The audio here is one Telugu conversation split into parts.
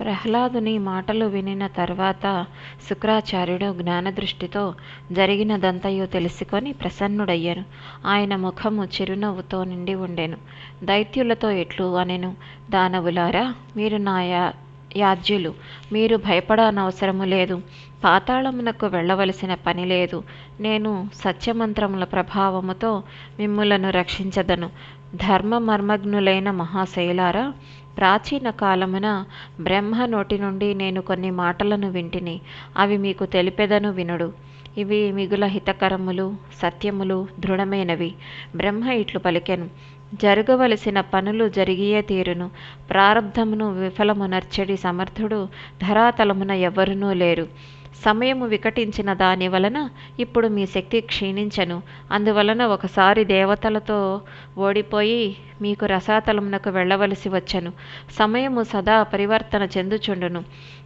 ప్రహ్లాదుని మాటలు వినిన తర్వాత శుక్రాచార్యుడు జ్ఞానదృష్టితో జరిగినదంతయు తెలుసుకొని ప్రసన్నుడయ్యాను. ఆయన ముఖము చిరునవ్వుతో నిండి ఉండెను. దైత్యులతో ఎట్లు అనెను? దానవులారా మీరు నా యా యాజ్యులు. మీరు భయపడనవసరము లేదు. పాతాళమునకు వెళ్ళవలసిన పని లేదు. నేను సత్యమంత్రముల ప్రభావముతో మిమ్ములను రక్షించదను. ధర్మ మర్మజ్ఞులైన మహాశైలారా ప్రాచీన కాలమున బ్రహ్మ నోటి నుండి నేను కొన్ని మాటలను వింటిని. అవి మీకు తెలిపెదను వినుడు. ఇవి మిగుల హితకరములు సత్యములు దృఢమైనవి. బ్రహ్మ ఇట్లు పలికెను. జరగవలసిన పనులు జరిగియే తీరును. ప్రారంధమును విఫలమునర్చడి సమర్థుడు ధరాతలమున ఎవ్వరునూ లేరు. సమయము వికటించిన దాని వలన ఇప్పుడు మీ శక్తి క్షీణించను. అందువలన ఒకసారి దేవతలతో ఓడిపోయి మీకు రసాతలమునకు వెళ్ళవలసి వచ్చను. సమయము సదా పరివర్తన చెందుచుండును.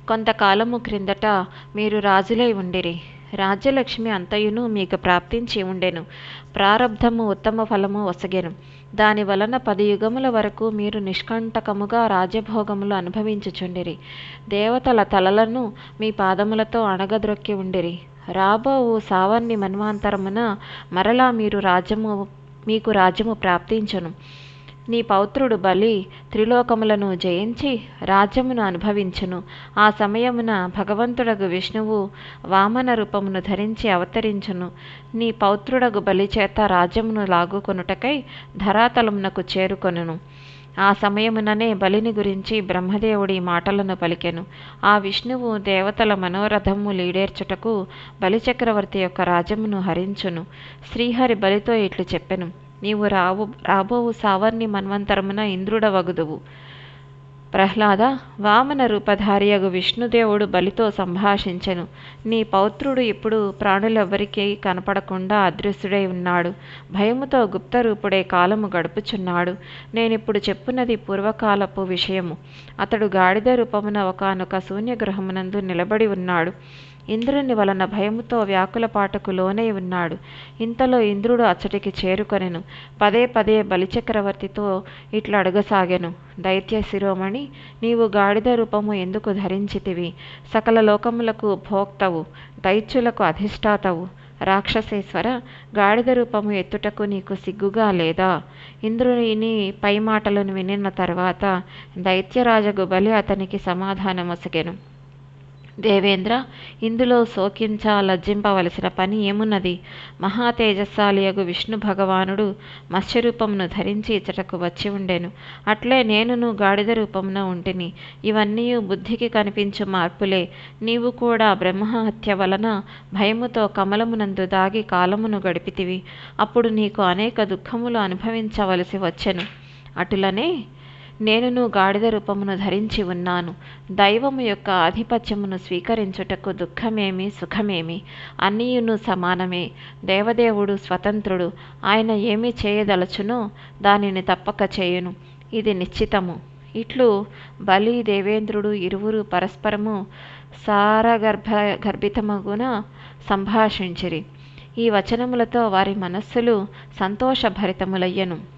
కొంతకాలము క్రిందట మీరు రాజులై ఉండిరి. రాజ్యలక్ష్మి అంతయును మీకు ప్రాప్తించి ఉండెను. ప్రారబ్ధము ఉత్తమ ఫలము వసగెను దాని వలన పది యుగముల వరకు మీరు నిష్కంటకముగా రాజ్యభోగములు అనుభవించుచుండిరి. దేవతల తలలను మీ పాదములతో అణగద్రొక్కి ఉండిరి. రాబోవు సావర్ణి మన్వాంతరమున మరలా మీరు రాజ్యము మీకు రాజ్యము ప్రాప్తించను. నీ పౌత్రుడు బలి త్రిలోకములను జయించి రాజ్యమును అనుభవించును. ఆ సమయమున భగవంతుడగు విష్ణువు వామన రూపమును ధరించి అవతరించును. నీ పౌత్రుడగు బలి చేత రాజ్యమును లాగుకొనుటకై ధరాతలమునకు చేరుకొనును. ఆ సమయముననే బలిని గురించి బ్రహ్మదేవుడి మాటలను పలికెను. ఆ విష్ణువు దేవతల మనోరథము లీడేర్చుటకు బలిచక్రవర్తి యొక్క రాజ్యమును హరించును. శ్రీహరి బలితో ఇట్లు చెప్పెను. నీవు రావు రాబోవు సావర్ణి మన్వంతరమున ఇంద్రుడవగుదువు. ప్రహ్లాద వామన రూపధారియగు విష్ణుదేవుడు బలితో సంభాషించెను. నీ పౌత్రుడు ఇప్పుడు ప్రాణులెవ్వరికీ కనపడకుండా అదృశ్యుడై ఉన్నాడు. భయముతో గుప్తరూపుడే కాలము గడుపుచున్నాడు. నేనిప్పుడు చెప్పున్నది పూర్వకాలపు విషయము. అతడు గాడిద రూపమున ఒకనొక శూన్యగృహమునందు నిలబడి ఉన్నాడు. ఇంద్రుని వలన భయముతో వ్యాకులపాటకు లోనై ఉన్నాడు. ఇంతలో ఇంద్రుడు అచ్చటికి చేరుకొనెను. పదే పదే బలిచక్రవర్తితో ఇట్లా అడగసాగెను. దైత్య శిరోమణి నీవు గాడిద రూపము ఎందుకు ధరించితివి? సకల లోకములకు భోక్తవు దైత్యులకు అధిష్టాతవు. రాక్షసేశ్వర గాడిద రూపము ఎత్తుటకు నీకు సిగ్గుగా లేదా? ఇంద్రుని పై మాటలను వినిన తర్వాత దైత్యరాజగు బలి అతనికి సమాధానమొసగెను. దేవేంద్ర ఇందులో శోకించ లజ్జింపవలసిన పని ఏమున్నది? మహాతేజస్సాలియగు విష్ణు భగవానుడు మత్స్యరూపమును ధరించి ఇచ్చటకు వచ్చి ఉండెను. అట్లే నేనును గాడిద రూపమున ఉంటిని. ఇవన్నీ బుద్ధికి కనిపించు మార్పులే. నీవు కూడా బ్రహ్మహత్య వలన భయముతో కమలమునందు దాగి కాలమును గడిపితివి. అప్పుడు నీకు అనేక దుఃఖములు అనుభవించవలసి వచ్చెను. అటులనే నేనును గాడిద రూపమును ధరించి ఉన్నాను. దైవము యొక్క ఆధిపత్యమును స్వీకరించుటకు దుఃఖమేమి సుఖమేమి? అన్నీయును సమానమే. దేవదేవుడు స్వతంత్రుడు. ఆయన ఏమి చేయదలచునో దానిని తప్పక చేయును. ఇది నిశ్చితము. ఇట్లు బలి దేవేంద్రుడు ఇరువురు పరస్పరము సారగర్భ గర్భితమగున సంభాషించిరి. ఈ వచనములతో వారి మనస్సులు సంతోషభరితములయ్యను.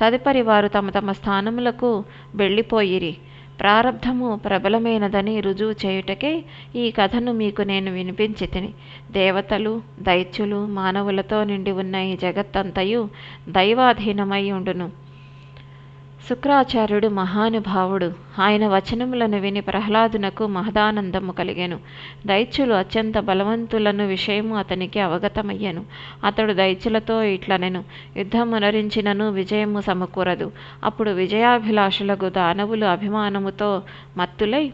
తదుపరి వారు తమ తమ స్థానములకు వెళ్ళిపోయిరి. ప్రారబ్ధము ప్రబలమైనదని రుజువు చేయుటకే ఈ కథను మీకు నేను వినిపించి తిని దేవతలు దైత్యులు మానవులతో నిండి ఉన్న ఈ జగత్తంతయు దైవాధీనమై ఉండును. శుక్రాచార్యుడు మహానుభావుడు. ఆయన వచనములను విని ప్రహ్లాదునకు మహదానందము కలిగాను. దైత్యులు అత్యంత బలవంతులను విషయము అతనికి అవగతమయ్యను. అతడు దైత్యులతో ఇట్లనెను. యుద్ధమునరించినను విజయము సమకూరదు. అప్పుడు విజయాభిలాషులకు దానవులు అభిమానముతో మత్తులై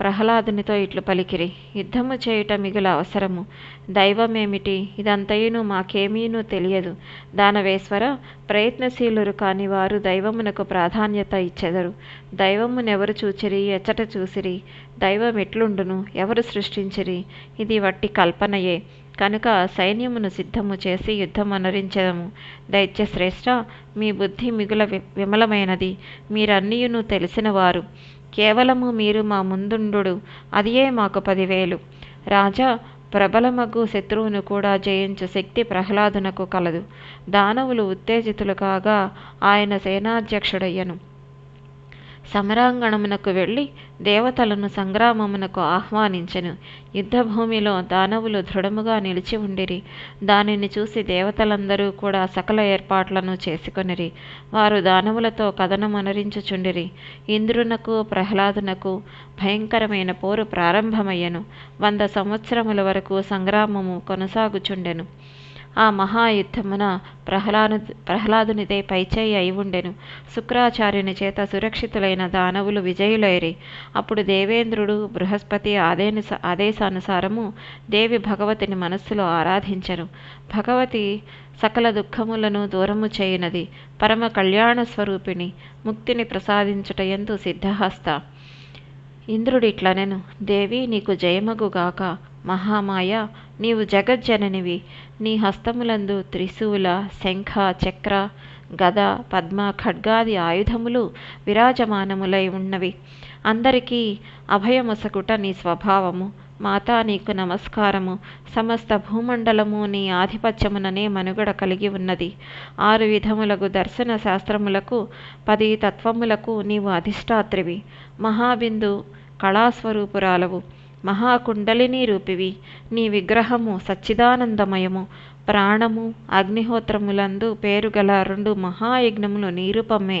ప్రహ్లాదునితో ఇట్లు పలికిరి. యుద్ధము చేయుట మిగుల అవసరము. దైవమేమిటి? ఇదంతయును మాకేమీనూ తెలియదు. దానవేశ్వర ప్రయత్నశీలురు కాని వారు దైవమునకు ప్రాధాన్యత ఇచ్చెదరు. దైవమునెవరు చూచిరి? ఎచ్చట చూసిరి. దైవం ఎట్లుండును ఎవరు సృష్టించిరి? ఇది వట్టి కల్పనయే. కనుక సైన్యమును సిద్ధము చేసి యుద్ధమనరించదము దైత్య శ్రేష్ఠ మీ బుద్ధి మిగుల విమలమైనది. మీరన్నీయును తెలిసినవారు కేవలము మీరు మా ముందుండు అదియే మాకు పదివేలు. రాజా ప్రబలమగు శత్రువును కూడా జయించు శక్తి ప్రహ్లాదునకు కలదు. దానవులు ఉత్తేజితులు కాగా ఆయన సేనాధ్యక్షుడయ్యను. సమరాంగణమునకు వెళ్ళి దేవతలను సంగ్రామమునకు ఆహ్వానించెను. యుద్ధభూమిలో దానవులు దృఢముగా నిలిచి ఉండిరి. దానిని చూసి దేవతలందరూ కూడా సకల ఏర్పాట్లను చేసుకొనిరి. వారు దానవులతో కథనమనరించుచుండిరి. ఇంద్రునకు ప్రహ్లాదునకు భయంకరమైన పోరు ప్రారంభమయ్యను. వంద సంవత్సరముల వరకు సంగ్రామము కొనసాగుచుండెను. ఆ మహాయుద్ధమున ప్రహ్లాను ప్రహ్లాదునిదే పైచేయి అయి ఉండెను. శుక్రాచార్యుని చేత సురక్షితులైన దానవులు విజయులైరి. అప్పుడు దేవేంద్రుడు బృహస్పతి ఆదేను ఆదేశానుసారము దేవి భగవతిని మనస్సులో ఆరాధించను. భగవతి సకల దుఃఖములను దూరము చేయునది. పరమ కళ్యాణ స్వరూపిణి ముక్తిని ప్రసాదించుట ఎందు సిద్ధహస్త. ఇంద్రుడిట్లనెను దేవి నీకు జయమగుగాక. మహామాయ నీవు జగజ్జననివి. నీ హస్తములందు త్రిశూల శంఖ చక్ర గద పద్మ ఖడ్గాది ఆయుధములు విరాజమానములై ఉన్నవి. అందరికీ అభయమొసగుట నీ స్వభావము. మాతా నీకు నమస్కారము. సమస్త భూమండలము నీ ఆధిపత్యముననే మనుగడ కలిగి ఉన్నది. ఆరు విధములకు దర్శన శాస్త్రములకు పది తత్వములకు నీవు అధిష్టాత్రివి. మహాబిందు కళాస్వరూపురాలవు. మహాకుండలిని రూపివి నీ విగ్రహము సచ్చిదానందమయము. ప్రాణము అగ్నిహోత్రములందు పేరుగల రెండు మహాయజ్ఞములు నీరూపమే.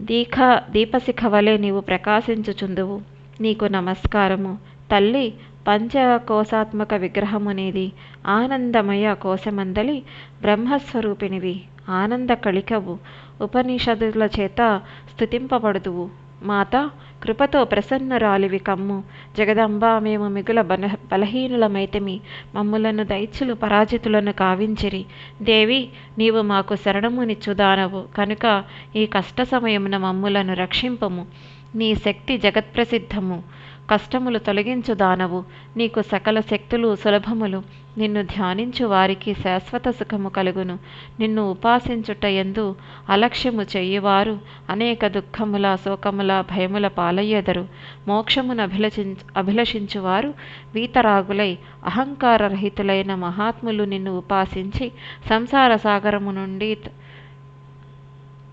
దీఖ దీపశిఖ వలె నీవు ప్రకాశించుచుందువు. నీకు నమస్కారము. తల్లి పంచకోశాత్మక విగ్రహమునేది. ఆనందమయ కోశమందలి బ్రహ్మస్వరూపిణివి ఆనంద కళికవు ఉపనిషదుల చేత స్థుతింపబడుదువు మాత కృపతో ప్రసన్నరాలివి కమ్ము. జగదంబ మేము మిగుల బల బలహీనులమైతమి. మమ్ములను దైత్యులు పరాజితులను కావించిరి. దేవి నీవు మాకు శరణమునిచ్చుదానవు కనుక ఈ కష్ట సమయమున మమ్ములను రక్షింపము. నీ శక్తి జగత్ప్రసిద్ధము. కష్టములు తొలగించు దానవు నీకు సకల శక్తులు సులభములు. నిన్ను ధ్యానించు వారికి శాశ్వత సుఖము కలుగును. నిన్ను ఉపాసించుట ఎందు అలక్ష్యము చెయ్యువారు అనేక దుఃఖముల శోకముల భయముల పాలయ్యెదరు. మోక్షమును అభిలషి అభిలషించువారు వీతరాగులై అహంకారరహితులైన మహాత్ములు నిన్ను ఉపాసించి సంసార సాగరము నుండి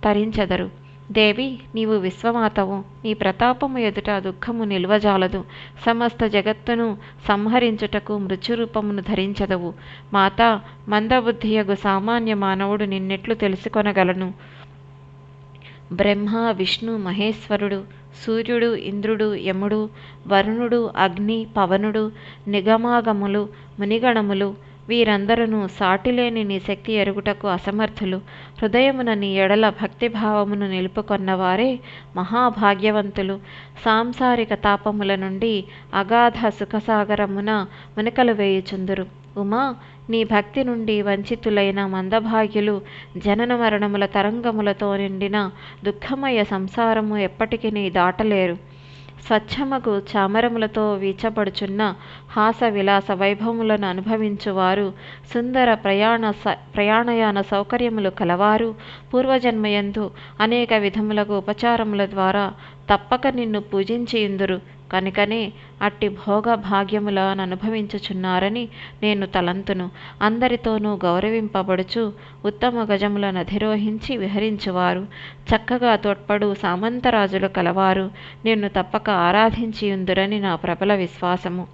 తరించెదరు. దేవి నీవు విశ్వమాతవు. నీ ప్రతాపము ఎదుట దుఃఖము నిల్వజాలదు. సమస్త జగత్తును సంహరించుటకు మృత్యురూపమును ధరించదవు. మాత మందబుద్ధియగు సామాన్య మానవుడు నిన్నెట్లు తెలుసుకొనగలను. బ్రహ్మ విష్ణు మహేశ్వరుడు సూర్యుడు ఇంద్రుడు యముడు వరుణుడు అగ్ని పవనుడు నిగమాగములు మునిగణములు వీరందరూ సాటిలేని నీ శక్తి ఎరుగుటకు అసమర్థులు. హృదయమున నీ ఎడల భక్తిభావమును నిలుపుకొన్నవారే మహాభాగ్యవంతులు. సాంసారిక తాపముల నుండి అగాధ సుఖసాగరమున మునకలు వేయుచుందురు. ఉమా నీ భక్తి నుండి వంచితులైన మందభాగ్యులు జనన మరణముల తరంగములతో నిండిన దుఃఖమయ సంసారము ఎప్పటికీ నీ దాటలేరు. స్వచ్ఛమగు చామరములతో వీచబడుచున్న హాస విలాస వైభవములను అనుభవించువారు సుందర ప్రయాణ స ప్రయాణయాన సౌకర్యములు కలవారు పూర్వజన్మయందు అనేక విధములకు ఉపచారముల ద్వారా తప్పక నిన్ను పూజించి ఇందురు కనుకనే అట్టి భోగ భాగ్యములను అనుభవించుచున్నారని నేను తలంతును. అందరితోనూ గౌరవింపబడుచు ఉత్తమ గజములను అధిరోహించి విహరించువారు. చక్కగా తోడ్పడు సామంతరాజులు కలవారు. నిన్ను తప్పక ఆరాధించియుందురని నా ప్రబల విశ్వాసము.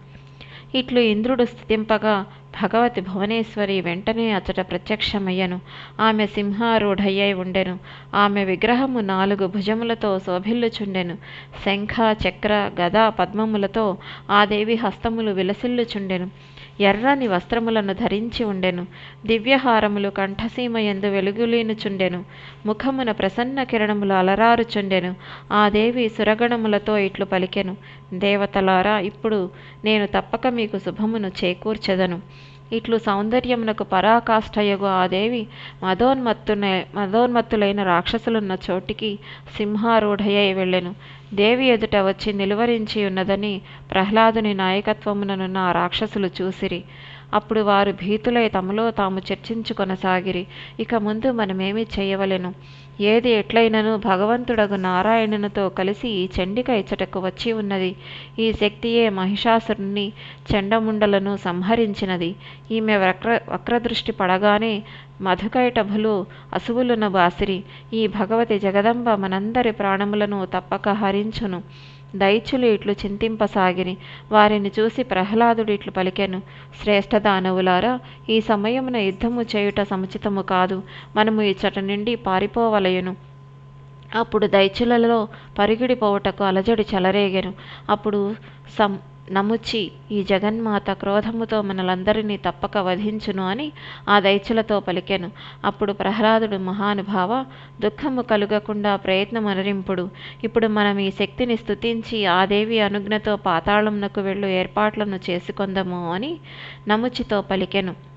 ఇట్లు ఇంద్రుడు స్థితింపగా భగవతి భువనేశ్వరి వెంటనే అచట ప్రత్యక్షమయ్యను. ఆమె సింహారూఢయ్యై ఉండెను. ఆమె విగ్రహము నాలుగు భుజములతో శోభిల్లుచుండెను. శంఖ చక్ర గద పద్మములతో ఆ దేవి హస్తములు విలసిల్లుచుండెను. ఎర్రని వస్త్రములను ధరించి ఉండెను. దివ్యహారములు కంఠసీమ ఎందు వెలుగులీనుచుండెను. ముఖమున ప్రసన్న కిరణములు అలరారుచుండెను. ఆ దేవి సురగణములతో ఇట్లు పలికెను. దేవతలారా ఇప్పుడు నేను తప్పక మీకు శుభమును చేకూర్చెదను. ఇట్లు సౌందర్యమునకు పరాకాష్ఠయగు ఆ దేవి మదోన్మత్తునే మదోన్మత్తులైన రాక్షసులున్న చోటికి సింహారూఢయ్యై వెళ్ళెను. దేవి ఎదుట వచ్చి నిలువరించి ఉన్నదని ప్రహ్లాదుని నాయకత్వముననున్న ఆ రాక్షసులు చూసిరి. అప్పుడు వారు భీతులై తమలో తాము చర్చించుకొనసాగిరి. ఇక ముందు మనమేమి చేయవలెను. ఏది ఎట్లయినను భగవంతుడగు నారాయణునితో కలిసి ఈ చండిక ఇచ్చటకు వచ్చి ఉన్నది. ఈ శక్తియే మహిషాసురుణ్ణి చెండముండలను సంహరించినది. ఈమె వక్ర వక్రదృష్టి పడగానే మధుకైటభులు అసువులను బాసిరి ఈ భగవతి జగదంబ మనందరి ప్రాణములను తప్పక హరించును. దైత్యులు ఇట్లు చింతింపసాగిరి. వారిని చూసి ప్రహ్లాదుడు ఇట్లు పలికెను. శ్రేష్ఠ దానవులారా ఈ సమయమున యుద్ధము చేయుట సముచితము కాదు. మనము ఇచ్చట నుండి పారిపోవలయను అప్పుడు దైత్యులలో పరిగిడిపోవుటకు అలజడి చెలరేగెను. అప్పుడు సం నముచి ఈ జగన్మాత క్రోధముతో మనలందరినీ తప్పక వధించును అని ఆ దైత్యులతో పలికెను. అప్పుడు ప్రహ్లాదుడు మహానుభావ దుఃఖము కలుగకుండా ప్రయత్నం అనరింపుడు ఇప్పుడు మనం ఈ శక్తిని స్థుతించి ఆ దేవి అనుజ్ఞతో పాతాళంనకు వెళ్ళు ఏర్పాట్లను చేసుకొందము అని నముచితో పలికెను.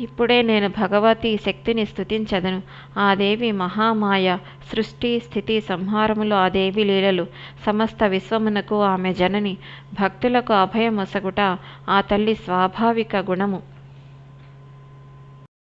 ఇప్పుడే నేను భగవతి శక్తిని స్థుతించదను ఆ దేవి మహామాయ సృష్టి స్థితి సంహారములు ఆ దేవి లీలలు సమస్త విశ్వమునకు ఆమె జనని. భక్తులకు అభయమొసగుట ఆ తల్లి స్వాభావిక గుణము.